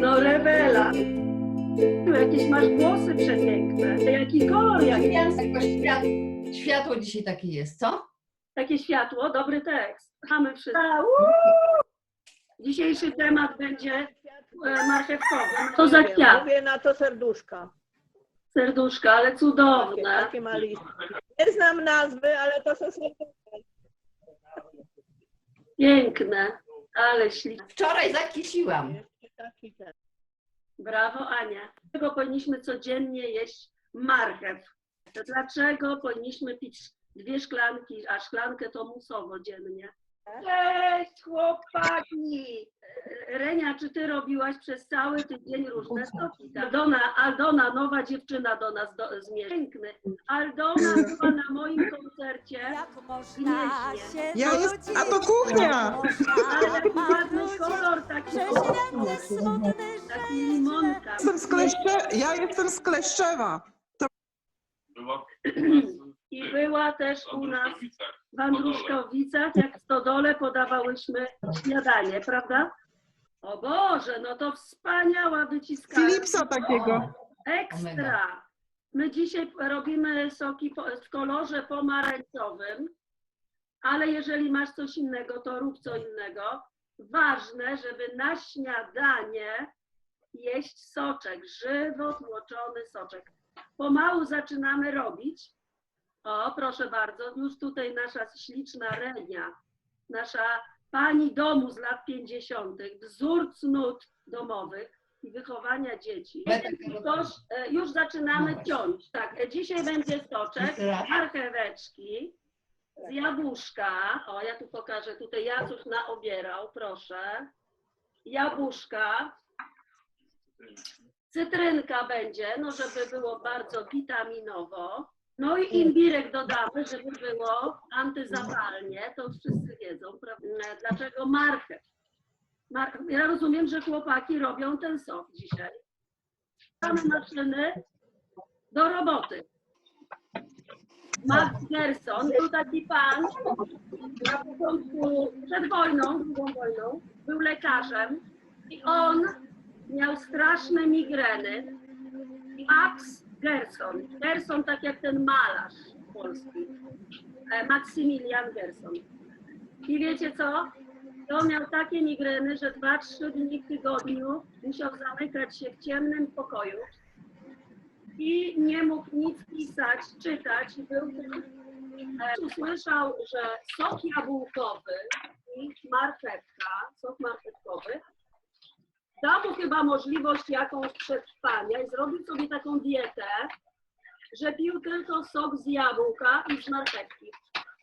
No rewela. Jakieś masz włosy przepiękne. Jaki kolor, jak Jakoś świat, światło dzisiaj takie jest, co? takie światło, dobry tekst. Wszyscy. A, uuu! Dzisiejszy temat będzie e, marchewkowy. To za kwiat, Mówię na to serduszka. serduszka, ale Takie, cudowne. takie ma. Nie znam nazwy, ale to są serduszka. Piękne, ale śliczne. Wczoraj zakisiłam. Brawo, Ania. Dlaczego powinniśmy codziennie jeść marchew? Dlaczego powinniśmy pić dwie szklanki, a szklankę to musowo dziennie? Cześć, chłopaki! Renia, czy ty robiłaś przez cały tydzień różne soki? Aldona, Aldona, nowa dziewczyna do nas do, zmierzy. Piękny. Aldona była na moim koncercie. Jak można Gnieźnie. się Ja jest- a to kuchnia! Ale taki ładny kolor, taki, smutny taki limonka. Jestem z Kleszcze... Ja jestem z Kleszczewa. Była I była też u nas w Andruszkowicach, jak w stodole podawałyśmy śniadanie, prawda? O Boże, no to wspaniała wyciskana. Philipsa takiego. Ekstra! My dzisiaj robimy soki w kolorze pomarańczowym, ale jeżeli masz coś innego, to rób co innego. Ważne, żeby na śniadanie jeść soczek, żywo tłoczony soczek. Pomału zaczynamy robić. O, proszę bardzo, już tutaj nasza śliczna Renia, nasza pani domu z lat 50., wzór cnót domowych i wychowania dzieci. Toż e, już zaczynamy ciąć. Tak, e, dzisiaj będzie soczek, marcheweczki z jabłuszka. O, ja tu pokażę, tutaj Jacuś naobierał, proszę. Jabłuszka. Cytrynka będzie, no żeby było bardzo witaminowo. No i imbirek dodamy, żeby było antyzapalnie, to wszyscy wiedzą, prawda? Dlaczego marchew? Mar- ja rozumiem, że chłopaki robią ten sok dzisiaj. Mamy maszyny do roboty. Max Gerson, był taki pan, na początku, przed wojną, drugą wojną, był lekarzem i on miał straszne migreny. Max Gerson, Gerson tak jak ten malarz polski, e, Maksymilian Gerson. I wiecie co? To miał takie migreny, że dwa, trzy dni w tygodniu musiał zamykać się w ciemnym pokoju i nie mógł nic pisać, czytać. Był e, usłyszał, że sok jabłkowy i marchewka, sok marchewkowy, dał mu chyba możliwość jakąś przetrwania i zrobił sobie taką dietę, że pił tylko sok z jabłka i z marchewki.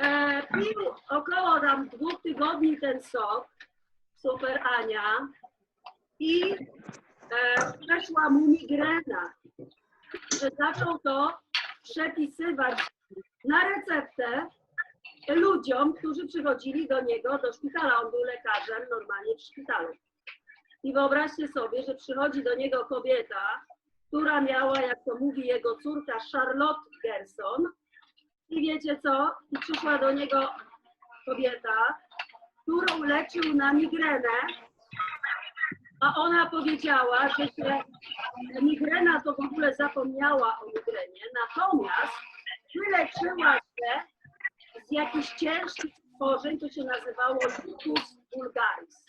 E, pił około tam dwóch tygodni ten sok, super Ania, i e, przeszła mu migrena, że zaczął to przepisywać na receptę ludziom, którzy przychodzili do niego do szpitala. On był lekarzem normalnie w szpitalu. I wyobraźcie sobie, że przychodzi do niego kobieta, która miała, jak to mówi jego córka, Charlotte Gerson. I wiecie co? I przyszła do niego kobieta, którą leczył na migrenę, a ona powiedziała, że się migrena to w ogóle zapomniała o migrenie, natomiast wyleczyła się z jakichś ciężkich schorzeń, to się nazywało lupus vulgaris.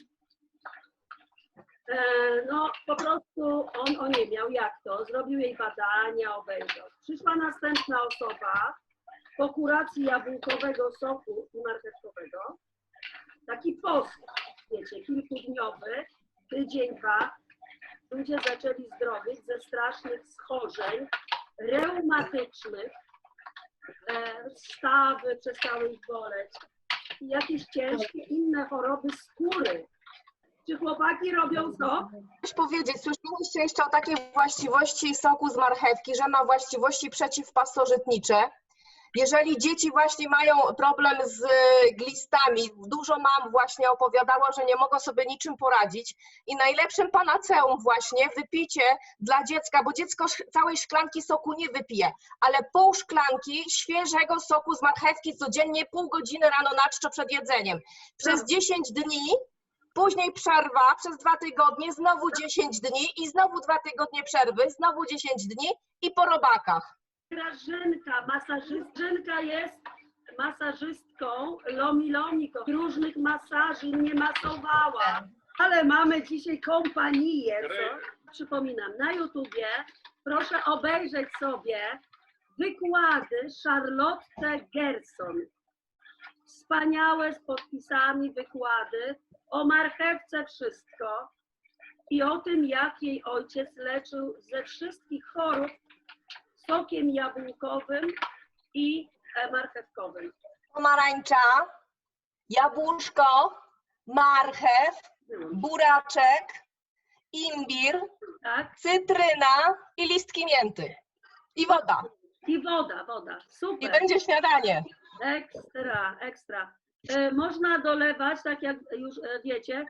E, No, po prostu on o nie miał jak to, zrobił jej badania, obejrzał. Przyszła następna osoba po kuracji jabłkowego soku i marchewkowego. Taki post, wiecie, kilkudniowy, tydzień, dwa. Ludzie zaczęli zdrowieć ze strasznych schorzeń reumatycznych. E, stawy przestały ich boleć. Jakieś ciężkie inne choroby skóry. Czy chłopaki robią sok? Coś powiedzieć, słyszałyście jeszcze o takiej właściwości soku z marchewki, że ma właściwości przeciwpasożytnicze. Jeżeli dzieci właśnie mają problem z e, glistami, dużo mam właśnie opowiadało, że nie mogą sobie niczym poradzić i najlepszym panaceum właśnie wypicie dla dziecka, bo dziecko całej szklanki soku nie wypije, ale pół szklanki świeżego soku z marchewki codziennie pół godziny rano na czczo przed jedzeniem. Przez 10 dni, później przerwa przez dwa tygodnie, znowu 10 dni i znowu dwa tygodnie przerwy, znowu 10 dni i po robakach. Grażynka, masażystka jest masażystką Lomi Lomiko. Różnych masaży nie masowała. Ale mamy dzisiaj kompaniję, co? Przypominam, na YouTubie proszę obejrzeć sobie wykłady Charlotte Gerson. Wspaniałe z podpisami wykłady o marchewce wszystko i o tym, jak jej ojciec leczył ze wszystkich chorób sokiem jabłkowym i e, marchewkowym. Pomarańcza, jabłuszko, marchew, buraczek, imbir, Tak? cytryna i listki mięty. I woda. I woda, woda. I Super. będzie śniadanie. Ekstra, ekstra. E, można dolewać, tak jak już e, wiecie,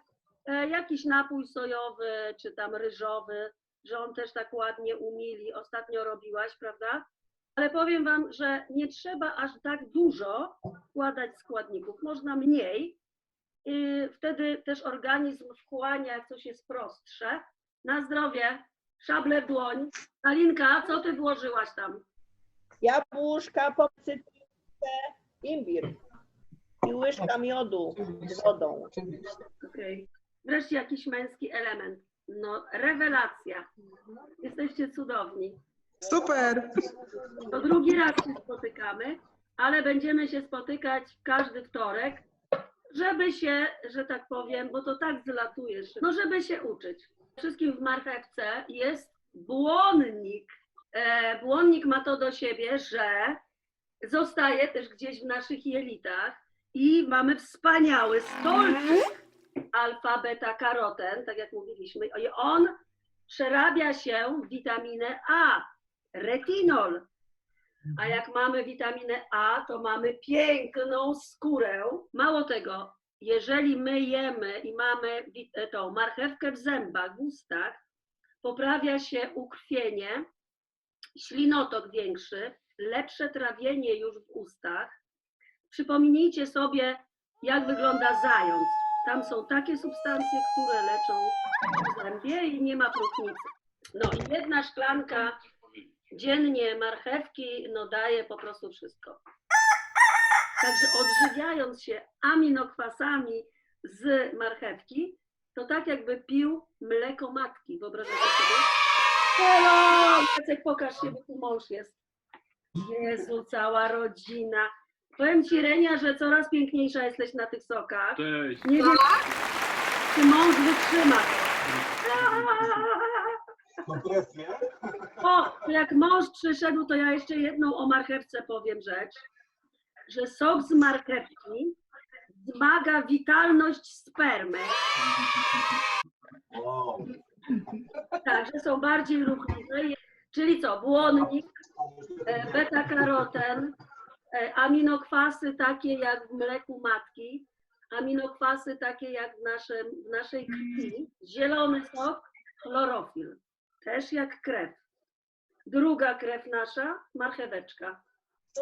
e, jakiś napój sojowy czy tam ryżowy, że on też tak ładnie umili. Ostatnio robiłaś, prawda? Ale powiem Wam, że nie trzeba aż tak dużo wkładać składników. Można mniej. I wtedy też organizm wchłania, jak coś jest prostsze. Na zdrowie. Szable w dłoń. Alinka, co Ty włożyłaś tam? Jabłuszka, imbir i łyżka miodu z wodą. Okej. Wreszcie jakiś męski element. No, rewelacja. Jesteście cudowni. Super. To drugi raz się spotykamy, ale będziemy się spotykać każdy wtorek, żeby się, że tak powiem, bo to tak zlatuje, no żeby się uczyć. Wszystkim w marchewce jest błonnik. E, błonnik ma to do siebie, że zostaje też gdzieś w naszych jelitach i mamy wspaniały stolczyk alfa, beta, karoten, tak jak mówiliśmy, i on przerabia się w witaminę A, retinol. A jak mamy witaminę A, to mamy piękną skórę. Mało tego, jeżeli my jemy i mamy e, tą marchewkę w zębach, w ustach, poprawia się ukrwienie, ślinotok większy, lepsze trawienie już w ustach. Przypomnijcie sobie, jak wygląda zając. Tam są takie substancje, które leczą zębie i nie ma próchnicy. No i jedna szklanka dziennie marchewki no daje po prostu wszystko. Także odżywiając się aminokwasami z marchewki, to tak jakby pił mleko matki. Wyobrażacie sobie? Hello! Jacek, pokaż się, bo tu mąż jest. Jezu, cała rodzina. Powiem Ci, Renia, że coraz piękniejsza jesteś na tych sokach. Cześć. Nie wiem, czy mąż wytrzyma. O, to jak mąż przyszedł, to ja jeszcze jedną o marchewce powiem rzecz, że sok z marchewki wzmaga witalność spermy, tak, że są bardziej ruchliwe, czyli co, błonnik, beta-karoten, e, aminokwasy takie jak w mleku matki, aminokwasy takie jak w, naszym, w naszej krwi, zielony sok, chlorofil, też jak krew. Druga krew nasza, marcheweczka.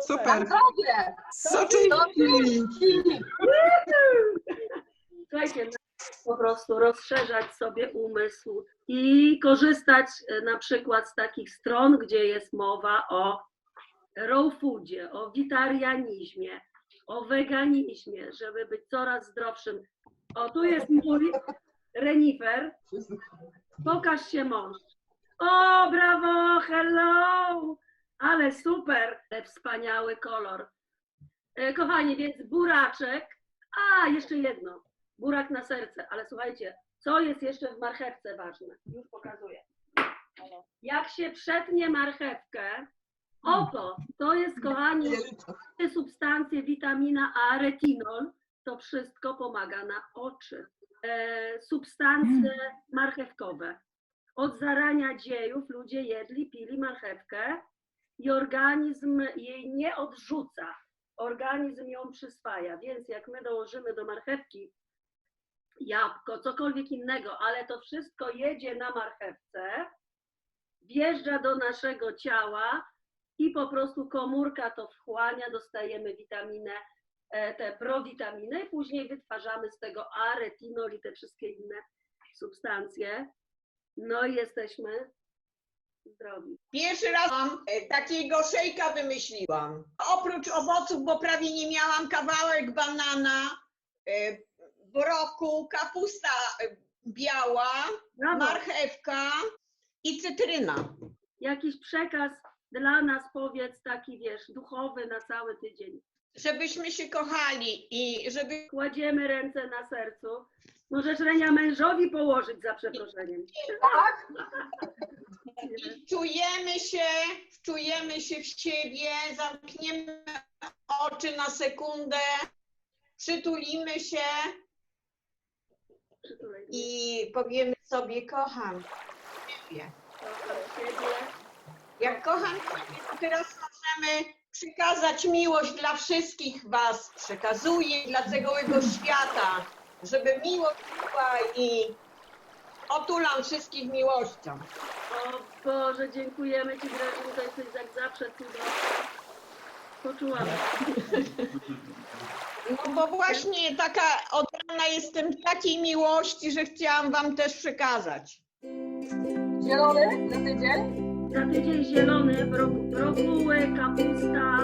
Super. Zdrowie! Soczyki. Słuchajcie, po prostu rozszerzać sobie umysł i korzystać e, na przykład z takich stron, gdzie jest mowa o raw foodzie, o witarianizmie, o weganizmie, żeby być coraz zdrowszym. O, tu jest mój renifer. Pokaż się mąż. O, brawo, hello! Ale super, e, wspaniały kolor. E, Kochani, więc buraczek. A, jeszcze jedno. Burak na serce, ale słuchajcie, co jest jeszcze w marchewce ważne? Już pokazuję. Jak się przetnie marchewkę, oto, to jest, kochani, te substancje, witamina A, retinol, to wszystko pomaga na oczy. E, substancje marchewkowe. Od zarania dziejów ludzie jedli, pili marchewkę i organizm jej nie odrzuca. Organizm ją przyswaja, więc jak my dołożymy do marchewki jabłko, cokolwiek innego, ale to wszystko jedzie na marchewce, wjeżdża do naszego ciała i po prostu komórka to wchłania, dostajemy witaminę, e, te prowitaminy, później wytwarzamy z tego A, retinol i te wszystkie inne substancje. No i jesteśmy zdrowi. Pierwszy raz mam e, takiego szejka wymyśliłam. Oprócz owoców, bo prawie nie miałam kawałek banana, broku, kapusta e, biała, Brawo. marchewka i cytryna. Jakiś przekaz dla nas, powiedz, taki wiesz, duchowy na cały tydzień. Żebyśmy się kochali i żeby Kładziemy ręce na sercu. Możesz Renia mężowi położyć za przeproszeniem. Tak? czujemy się, wczujemy się w siebie, zamkniemy oczy na sekundę, przytulimy się i powiemy sobie kocham siebie. Kocham siebie. Jak kocham teraz możemy przekazać miłość dla wszystkich Was. Przekazuję dla całego świata, żeby miłość była i otulam wszystkich miłością. O Boże, dziękujemy Ci Grażynko, jesteś jak zawsze cudowna. Poczułam. No bo właśnie taka od rana jestem takiej miłości, że chciałam Wam też przekazać. Zielony za tydzień? Za tydzień zielony, bro, brokuły, kapusta.